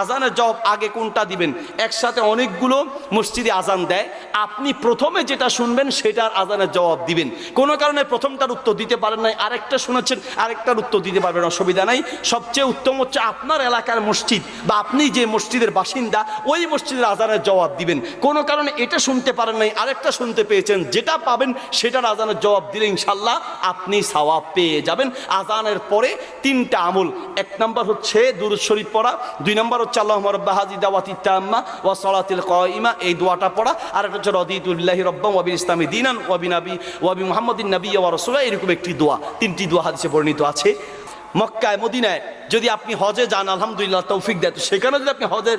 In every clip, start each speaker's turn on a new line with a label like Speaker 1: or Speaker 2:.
Speaker 1: আজানের জবাব আগে কোনটা দিবেন? একসাথে অনেকগুলো মসজিদে আজান দেয়। আপনি প্রথমে যেটা শুনবেন সেটার আজানের জবাব দিবেন। কোনো কারণে প্রথমটার উত্তর দিতে পারেন নাই, আরেকটা শুনেছেন, আরেকটার উত্তর দিতে পারবেন, অসুবিধা নাই। সবচেয়ে উত্তম হচ্ছে আপনার এলাকার মসজিদ, বা আপনি যে মসজিদের বাসিন্দা, ওই মসজিদের আজানের জবাব দিবেন। কোনো কারণে এটা শুনতে পারেন নাই, আরেকটা শুনতে পেয়েছেন, যেটা পাবেন, সেটার আজানের জবাব দিলে ইনশাল্লাহ আপনি সওয়াব পেয়ে যাবেন। আজানের পরে তিনটা আমল, এক নম্বর হচ্ছে দুরুদ শরীফ পড়া, দুই নাম্বার হচ্ছে আল্লাহ রব্বাহাজি দাওয়াতি তাম্মা ওয়া সলাতিল কয়মা এই দোয়াটা পড়া। আর একটা হচ্ছে, রদিতুল্লাহি রব্বাম ওয়াবিল ইসলামী দিনান ওয়াবি নবী ওয়াবি মোহাম্মদিন নবী ওয়া এরকম একটি দোয়া। তিনটি দোয়া হাদিসে বর্ণিত আছে। মক্কায়, মদিনায় যদি আপনি হজে যান, আলহামদুলিল্লাহ, তৌফিক দেয়। তো সেখানে যদি আপনি হজের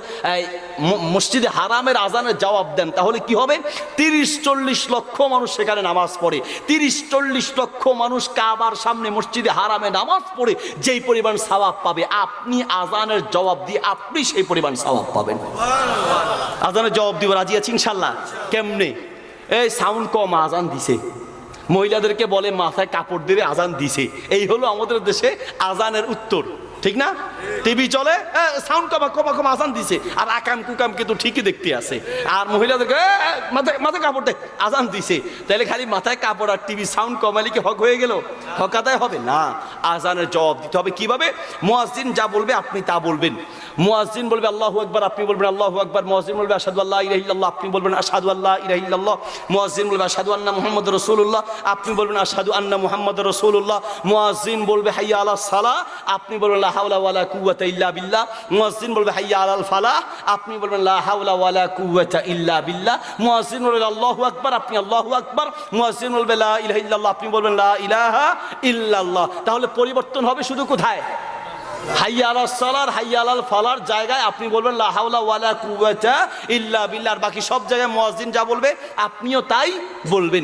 Speaker 1: মসজিদে হারামের আজানের জবাব দেন, তাহলে কি হবে? তিরিশ চল্লিশ লক্ষ মানুষ সেখানে নামাজ পড়ে। তিরিশ চল্লিশ লক্ষ মানুষ কাবার সামনে মসজিদে হারামে নামাজ পড়ে, যেই পরিমাণ সওয়াব পাবে। আপনি আজানের জবাব দিয়ে আপনি সেই পরিমাণ সওয়াব পাবেন। আজানের জবাব দিব, রাজি আছি ইনশাল্লাহ কেমনে? এই সাউন্ড কম, আজান দিছে। মহিলাদেরকে বলে মাথায় কাপড় দিয়ে আজান দিছে। এই হলো আমাদের দেশে আজানের উত্তর। ঠিক না? টিভি চলে সাউন্ড কমা কমা কমা আজান দিছে। আর আকাম কুকাম কিন্তু ঠিকই দেখতে আছে। আর মহিলাদেরকে "এ, এ, মাথায় মাথায় কাপড় দেয় আজান দিছে। তাহলে খালি মাথায় কাপড় আর টিভি সাউন্ড কমালে কি হক হয়ে গেল? হক আদায় হবে? না। আজানের জবাব দিতে হবে কীভাবে? মুয়াজ্জিন যা বলবে আপনি তা বলবেন। মুয়াজ্জিন বলবে আল্লাহু আকবার, আপনি বলবেন আল্লাহু আকবার, মুয়াজ্জিন বলবে আশহাদু আল্লাহ ইলাহা ইল্লাল্লাহ, আপনি বলবেন আশহাদু আল্লাহ ইলাহা ইল্লাল্লাহ, মুয়াজ্জিন বলবে আশহাদু আন্না মুহাম্মাদুর রাসূলুল্লাহ, আপনি বলবেন আশহাদু আন্না মুহাম্মাদুর রাসূলুল্লাহ, মুয়াজ্জিন বলবে হাইয়া আলাস সালাহ, আপনি বলবেন হাওলা ওয়ালা কুওয়াতা ইল্লা বিল্লাহ, মুয়াজ্জিন বলবে হাইয়া আলাল ফালাহ, আপনি বলবেন হাওলা ওয়ালা কুওয়াতা ইল্লা বিল্লাহ, মুয়াজ্জিন বলবে আল্লাহু আকবার, আপনি আল্লাহু আকবার, মুয়াজ্জিন বলবে লা ইলাহা ইল্লাল্লাহ, আপনি বলবেন লা ইলাহা ইল্লাল্লাহ। তাহলে পরিবর্তন হবে শুধু কোথায়? হাইয়া আলাল সালার হাইয়া ফালার জায়গায় আপনি বলবেন লাহাউলা ওয়ালা কুওয়াতা ইল্লা আর বাকি সব জায়গায় মুয়াজ্জিন যা বলবে, আপনিও তাই বলবেন।